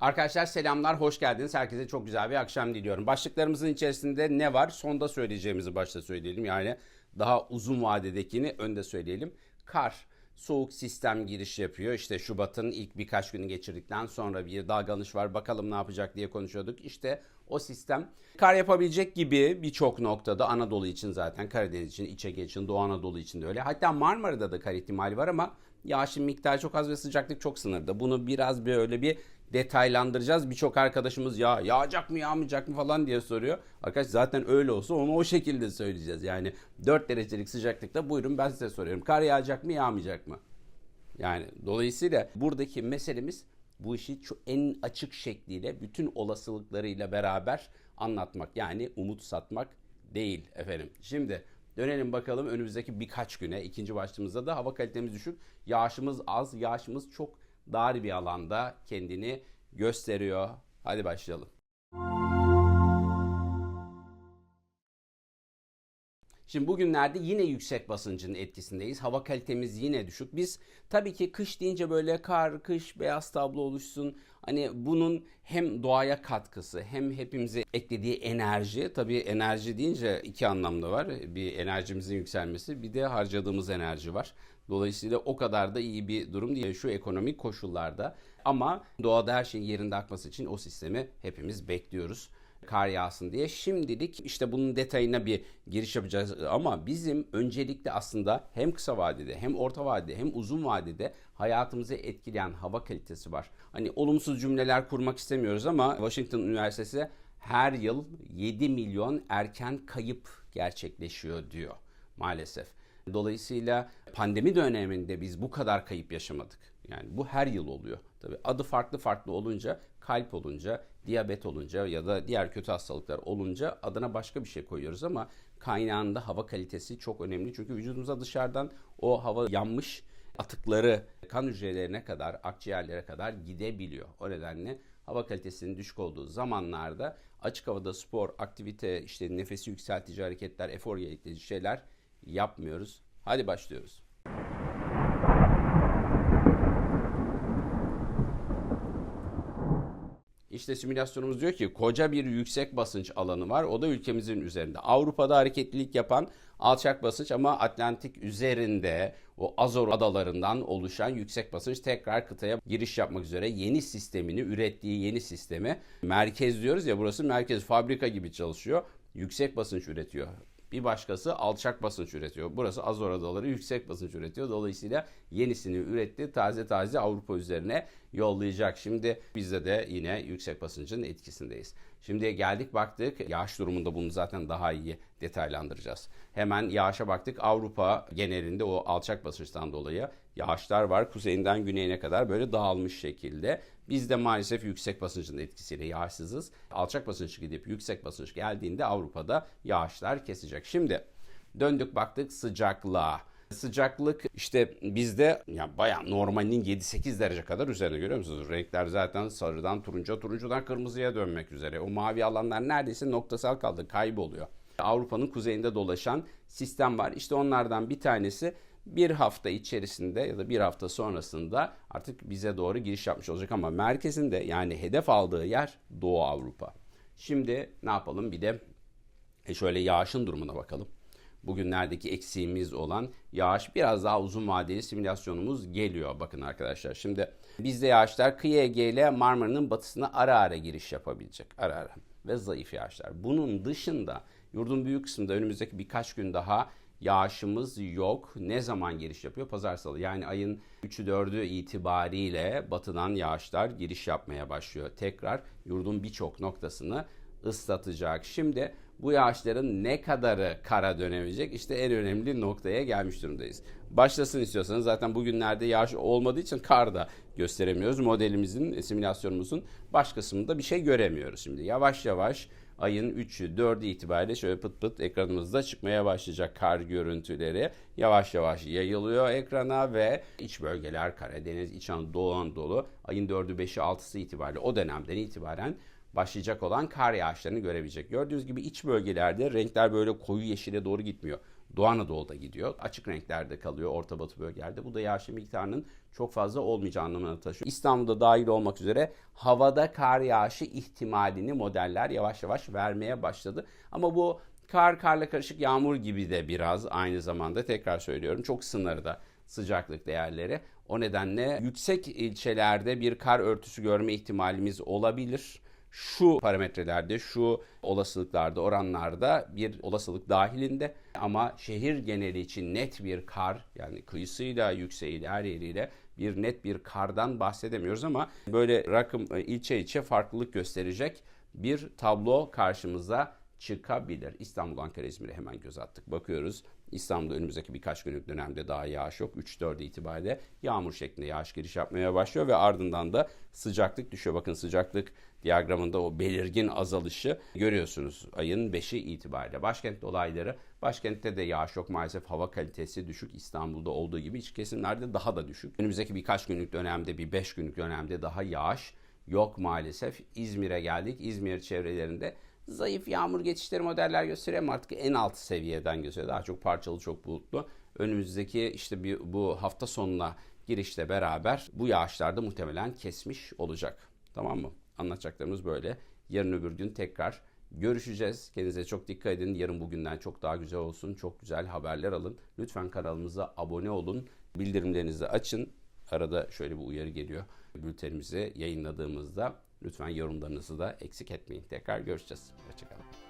Arkadaşlar selamlar, hoş geldiniz. Herkese çok güzel bir akşam diliyorum. Başlıklarımızın içerisinde ne var? Sonda söyleyeceğimizi başta söyleyelim. Yani daha uzun vadedekini önde söyleyelim. Kar, soğuk sistem giriş yapıyor. İşte Şubat'ın ilk birkaç günü geçirdikten sonra bir dalgalanış var. Bakalım ne yapacak diye konuşuyorduk. İşte o sistem kar yapabilecek gibi birçok noktada Anadolu için zaten Karadeniz için, İç Ege için, Doğu Anadolu için de öyle. Hatta Marmara'da da kar ihtimali var ama yağışın miktarı çok az ve sıcaklık çok sınırda. Bunu biraz böyle bir detaylandıracağız. Birçok arkadaşımız ya yağacak mı yağmayacak mı falan diye soruyor. Arkadaş zaten öyle olsa onu o şekilde söyleyeceğiz. Yani 4 derecelik sıcaklıkta buyurun ben size soruyorum. Kar yağacak mı yağmayacak mı? Yani dolayısıyla buradaki meselemiz bu işi şu en açık şekliyle bütün olasılıklarıyla beraber anlatmak. Yani umut satmak değil efendim. Şimdi dönelim bakalım önümüzdeki birkaç güne. ikinci başlığımızda da hava kalitemiz düşük. Yağışımız az, yağışımız çok dar bir alanda kendini gösteriyor. Hadi başlayalım. Şimdi bugünlerde yine yüksek basıncın etkisindeyiz. Hava kalitemiz yine düşük. Biz tabii ki kış deyince böyle kar, kış, beyaz tablo oluşsun. Hani bunun hem doğaya katkısı hem hepimize eklediği enerji. Tabii enerji deyince iki anlamda var. Bir enerjimizin yükselmesi bir de harcadığımız enerji var. Dolayısıyla o kadar da iyi bir durum değil şu ekonomik koşullarda. Ama doğada her şeyin yerinde akması için o sistemi hepimiz bekliyoruz kar yağsın diye. Şimdilik işte bunun detayına bir giriş yapacağız ama bizim öncelikle aslında hem kısa vadede hem orta vadede hem uzun vadede hayatımızı etkileyen hava kalitesi var. Hani olumsuz cümleler kurmak istemiyoruz ama Washington Üniversitesi her yıl 7 milyon erken kayıp gerçekleşiyor diyor maalesef. Dolayısıyla pandemi döneminde biz bu kadar kayıp yaşamadık. Yani bu her yıl oluyor. Tabii adı farklı farklı olunca, kalp olunca, diyabet olunca ya da diğer kötü hastalıklar olunca adına başka bir şey koyuyoruz ama kaynağında hava kalitesi çok önemli. Çünkü vücudumuza dışarıdan o hava yanmış atıkları kan hücrelerine kadar, akciğerlere kadar gidebiliyor. O nedenle hava kalitesinin düşük olduğu zamanlarda açık havada spor, aktivite, işte nefesi yükseltici hareketler, efor gerektirici şeyler yapmıyoruz. Hadi başlıyoruz. İşte simülasyonumuz diyor ki koca bir yüksek basınç alanı var. O da ülkemizin üzerinde. Avrupa'da hareketlilik yapan alçak basınç ama Atlantik üzerinde o Azor adalarından oluşan yüksek basınç tekrar kıtaya giriş yapmak üzere yeni sistemini ürettiği yeni sistemi merkez diyoruz ya burası merkez fabrika gibi çalışıyor. Yüksek basınç üretiyor. Bir başkası alçak basınç üretiyor. Burası Azor Adaları yüksek basınç üretiyor. Dolayısıyla yenisini üretti. Taze taze Avrupa üzerine yollayacak. Şimdi bizde de yine yüksek basıncın etkisindeyiz. Şimdi geldik baktık. Yağış durumunda bunu zaten daha iyi detaylandıracağız. Hemen yağışa baktık. Avrupa genelinde o alçak basınçtan dolayı yağışlar var. Kuzeyinden güneyine kadar böyle dağılmış şekilde. Biz de maalesef yüksek basıncın etkisiyle yağışsızız. Alçak basınç gidip yüksek basınç geldiğinde Avrupa'da yağışlar kesecek. Şimdi döndük baktık sıcaklığa. Sıcaklık işte bizde ya bayağı normalinin 7-8 derece kadar üzerine görüyor musunuz? Renkler zaten sarıdan turunca, turuncudan kırmızıya dönmek üzere. O mavi alanlar neredeyse noktasal kaldı, kayboluyor. Avrupa'nın kuzeyinde dolaşan sistem var. İşte onlardan bir tanesi bir hafta içerisinde ya da bir hafta sonrasında artık bize doğru giriş yapmış olacak ama merkezinde yani hedef aldığı yer Doğu Avrupa. Şimdi ne yapalım bir de e şöyle yağışın durumuna bakalım. Bugünlerdeki eksiğimiz olan yağış biraz daha uzun vadeli simülasyonumuz geliyor. Bakın arkadaşlar şimdi bizde yağışlar kıyı Ege ile Marmara'nın batısına ara ara giriş yapabilecek. Ara ara ve zayıf yağışlar. Bunun dışında yurdun büyük kısmında önümüzdeki birkaç gün daha yağışımız yok. Ne zaman giriş yapıyor? Pazar salı. Yani ayın 3'ü 4'ü itibariyle batıdan yağışlar giriş yapmaya başlıyor. Tekrar yurdun birçok noktasını ıslatacak. Şimdi bu yağışların ne kadarı kara dönemeyecek? İşte en önemli noktaya gelmiş durumdayız. Başlasın istiyorsanız zaten bugünlerde yağış olmadığı için kar da gösteremiyoruz. Modelimizin, simülasyonumuzun baş kısmında bir şey göremiyoruz şimdi. Yavaş yavaş ayın 3'ü 4'ü itibariyle şöyle pıt pıt ekranımızda çıkmaya başlayacak kar görüntüleri. Yavaş yavaş yayılıyor ekrana ve iç bölgeler Karadeniz, İç Anadolu, Anadolu ayın 4'ü 5'i 6'sı itibariyle o dönemden itibaren başlayacak olan kar yağışlarını görebilecek. Gördüğünüz gibi iç bölgelerde renkler böyle koyu yeşile doğru gitmiyor. Doğu Anadolu'da gidiyor. Açık renklerde kalıyor Orta Batı bölgelerde. Bu da yağışın miktarının çok fazla olmayacağı anlamına taşıyor. İstanbul'da dahil olmak üzere havada kar yağışı ihtimalini modeller yavaş yavaş vermeye başladı. Ama bu kar karla karışık yağmur gibi de biraz aynı zamanda tekrar söylüyorum çok sınırda sıcaklık değerleri. O nedenle yüksek ilçelerde bir kar örtüsü görme ihtimalimiz olabilir şu parametrelerde, şu olasılıklarda, oranlarda bir olasılık dahilinde ama şehir geneli için net bir kar yani kıyısıyla, yükseğiyle, her yeriyle bir net bir kardan bahsedemiyoruz ama böyle rakım e, ilçe ilçe farklılık gösterecek bir tablo karşımıza çıkabilir. İstanbul, Ankara, İzmir'e hemen göz attık. Bakıyoruz İstanbul'da önümüzdeki birkaç günlük dönemde daha yağış yok. 3-4 itibariyle yağmur şeklinde yağış giriş yapmaya başlıyor ve ardından da sıcaklık düşüyor. Bakın sıcaklık diyagramında o belirgin azalışı görüyorsunuz ayın 5'i itibariyle. Başkent olayları, başkentte de yağış yok maalesef hava kalitesi düşük. İstanbul'da olduğu gibi iç kesimlerde daha da düşük. Önümüzdeki birkaç günlük dönemde bir 5 günlük dönemde daha yağış yok maalesef. İzmir'e geldik. İzmir çevrelerinde zayıf yağmur geçişleri modeller gösteriyor ama artık en alt seviyeden gösteriyor. Daha çok parçalı, çok bulutlu. Önümüzdeki işte bir, bu hafta sonuna girişle beraber bu yağışlarda muhtemelen kesmiş olacak. Tamam mı? Anlatacaklarımız böyle. Yarın öbür gün tekrar görüşeceğiz. Kendinize çok dikkat edin. Yarın bugünden çok daha güzel olsun. Çok güzel haberler alın. Lütfen kanalımıza abone olun. Bildirimlerinizi açın. Arada şöyle bir uyarı geliyor. Bültenimizi yayınladığımızda lütfen yorumlarınızı da eksik etmeyin. Tekrar görüşeceğiz. Hoşçakalın.